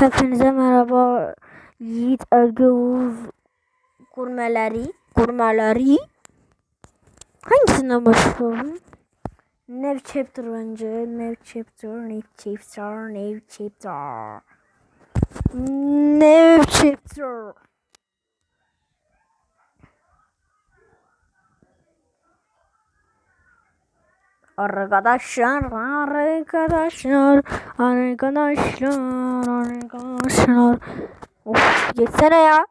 Hepinize merhaba. Yiğit Özge Uğuz gurmeleri. Gurmeleri. Hangisinden başlayalım? Nev Chapter bence. Nev Chapter, Nev Chapter, Nev Chapter. Nev Chapter. Arkadaşlar, arkadaşlar, arkadaşlar, arkadaşlar. Of, geçsene ya.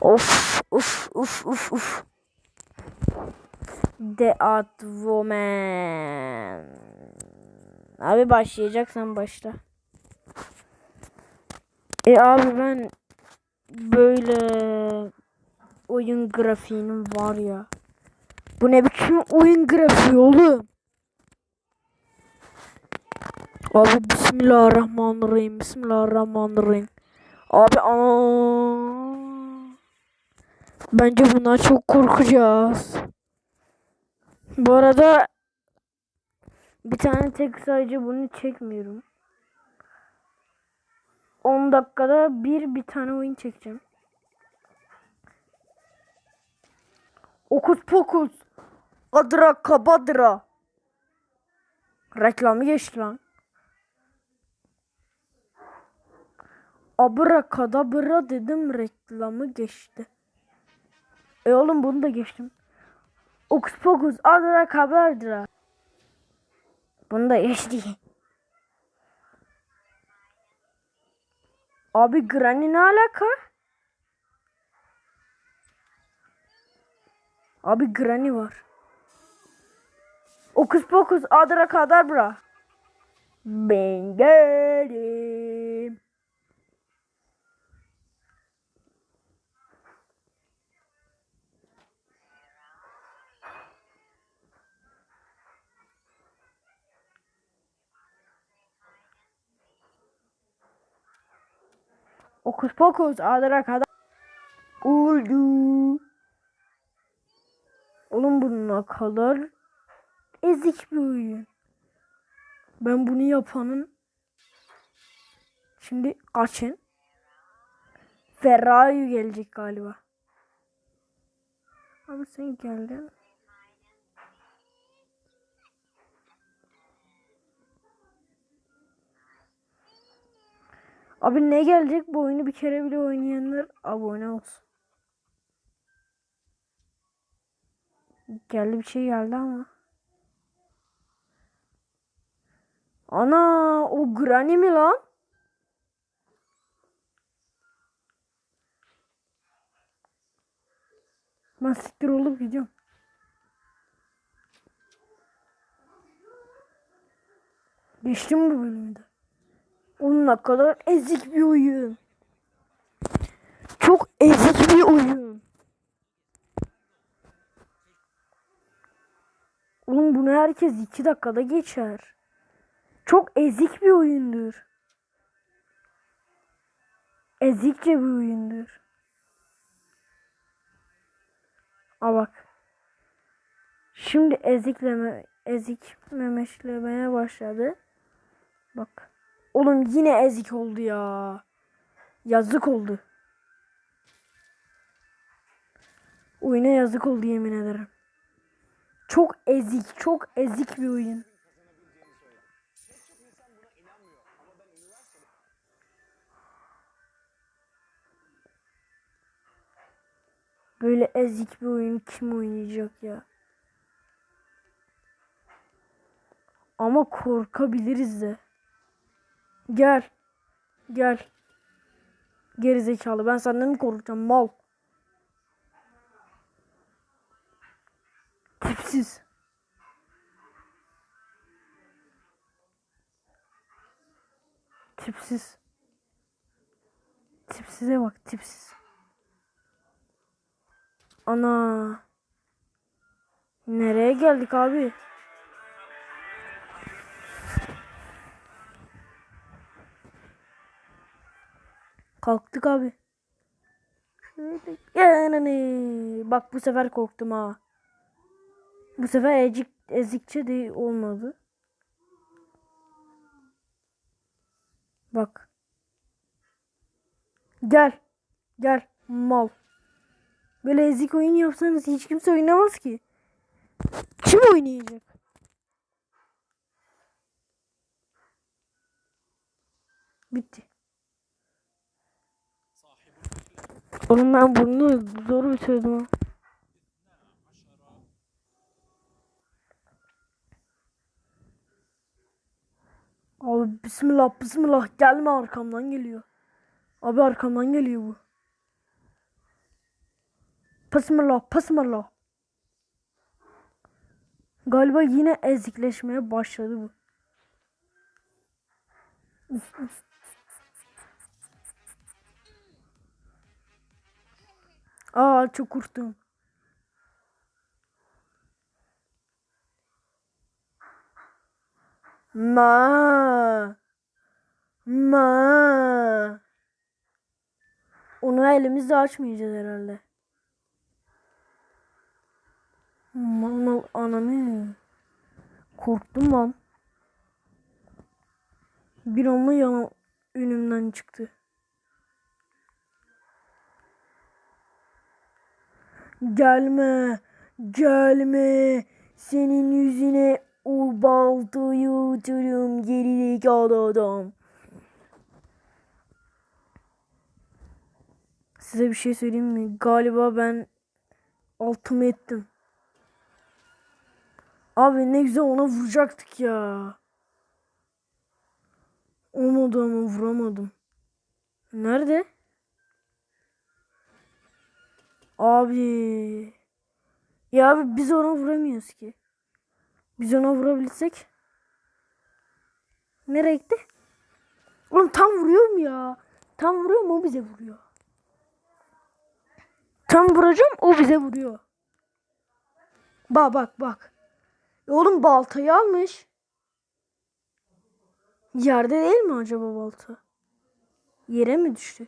Of, of, of, of, of. The Art Woman. Abi başlayacaksan başla. E abi ben böyle oyun grafiğinin var ya. Bu ne biçim oyun grafiği oğlum? Abi bismillahirrahmanirrahim. Bismillahirrahmanirrahim. Abi aa. Bence bundan çok korkacağız. Bu arada bir tane tek sadece bunu çekmiyorum. 10 dakikada bir bir tane oyun çekeceğim. Okus pokus. Adra kabadra. Reklamı geçti lan. Abra kadabra dedim reklamı geçti. E oğlum bunu da geçtim. Okus pokus adra kabadra. Bunu da geçti. Abi Granny ne alaka? Abi Granny var. Okus pokus adra kadabra. Ben geldim. Okus pokus adra kadar. Oldu. Ne kadar ezik bir oyun. Ben bunu yapanın şimdi kaçın. Ferrari gelecek galiba. Abi sen geldin. Abi ne gelecek bu oyunu bir kere bile oynayanlar abone olsun. Geldi bir şey geldi ama. Ana o Granny mi lan? Ben siktir olup gidiyorum. Geçtim bu bölümde. Onun ne kadar ezik bir oyun. Çok ezik bir oyun. Oğlum bunu herkes iki dakikada geçer. Çok ezik bir oyundur. Ezikçe bir oyundur. Aa bak. Şimdi ezikleme, ezik memeşlemeye başladı. Bak. Oğlum yine ezik oldu ya. Yazık oldu. Oyuna yazık oldu yemin ederim. Çok ezik, çok ezik bir oyun. Böyle ezik bir oyun kim oynayacak ya? Ama korkabiliriz de. Gel. Gel. Geri zekalı. Ben senden mi korkacağım mal? Tipsiz. Tipsiz. Tipsize bak tipsiz. Ana. Nereye geldik abi? Kalktık abi. Bak bu sefer korktum ha. Bu sefer ezik, ezikçe de olmadı. Bak. Gel. Gel mal. Böyle ezik oyun yapsanız hiç kimse oynamaz ki. Kim oynayacak? Bitti. Oğlum ben bunu zor bitirdim ha. Abi bismillah bismillah gelme arkamdan geliyor. Abi arkamdan geliyor bu. Bismillah bismillah. Galiba yine ezikleşmeye başladı bu. Aa çok korktum. Ma. Ma. Onu elimizle açmayacağız herhalde. Mal ananı. Korktum lan. Bir anda yana önümden çıktı. Gelme, gelme. Senin yüzüne o baltayı atarım gerizekalı adam. Size bir şey söyleyeyim mi? Galiba ben altımı ettim. Abi ne güzel ona vuracaktık ya. Olmadı ama vuramadım. Nerede? Abi. Ya abi biz ona vuramıyoruz ki. Biz ona vurabilsek. Nereye gitti? Oğlum tam vuruyor mu ya? Tam vuruyor mu o bize vuruyor. Tam vuracağım o bize vuruyor. Bak bak bak. E Oğlum baltayı almış. Yerde değil mi acaba balta? Yere mi düştü?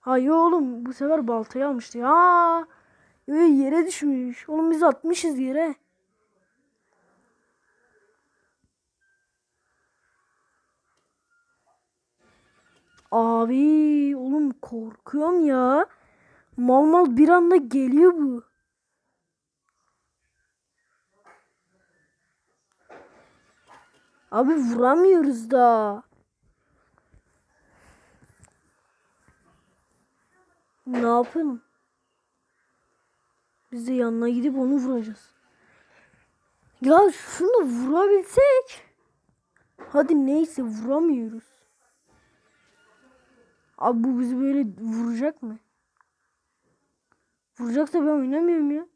Hayır oğlum bu sefer baltayı almıştı ya. Yere düşmüş. Oğlum biz atmışız yere. Abi oğlum korkuyorum ya. Mal mal bir anda geliyor bu. Abi vuramıyoruz da. Ne yapalım? Biz de yanına gidip onu vuracağız. Ya şunu vurabilsek. Hadi neyse vuramıyoruz. Abi bu bizi böyle vuracak mı? Vuracaksa ben oynamıyorum ya.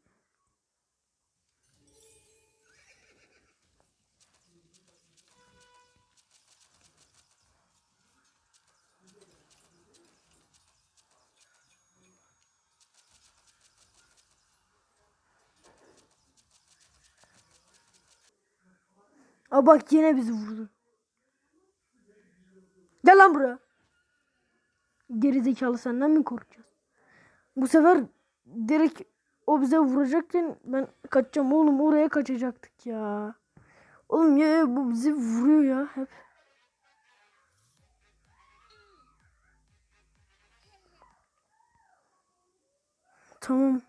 Aa bak yine bizi vurdu. Gel lan buraya. Geri zekalı senden mi korkacağız? Bu sefer direkt o bize vuracakken ben kaçacağım oğlum oraya kaçacaktık ya. Oğlum ya bu bizi vuruyor ya hep. Tamam.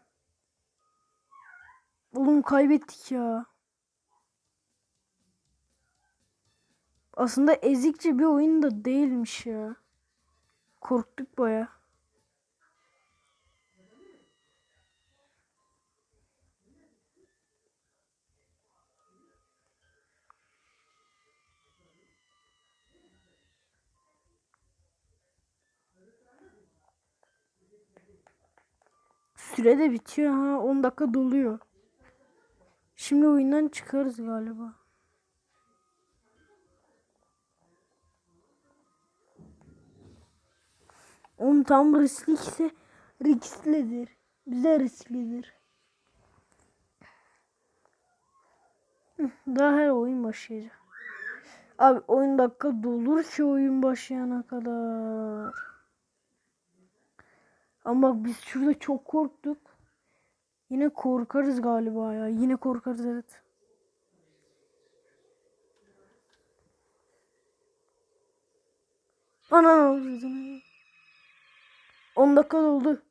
Oğlum kaybettik ya. Aslında ezikçe bir oyun da değilmiş ya. Korktuk baya. Süre de bitiyor ha. 10 dakika doluyor. Şimdi oyundan çıkarız galiba. Oğlum tam risklikse risklidir. Bize risklidir. Daha her oyun başlayacak. Abi 10 dakika dolur ki oyun başlayana kadar. Ama biz şurada çok korktuk. Yine korkarız galiba ya. Yine korkarız evet. Ana 10 dakika oldu.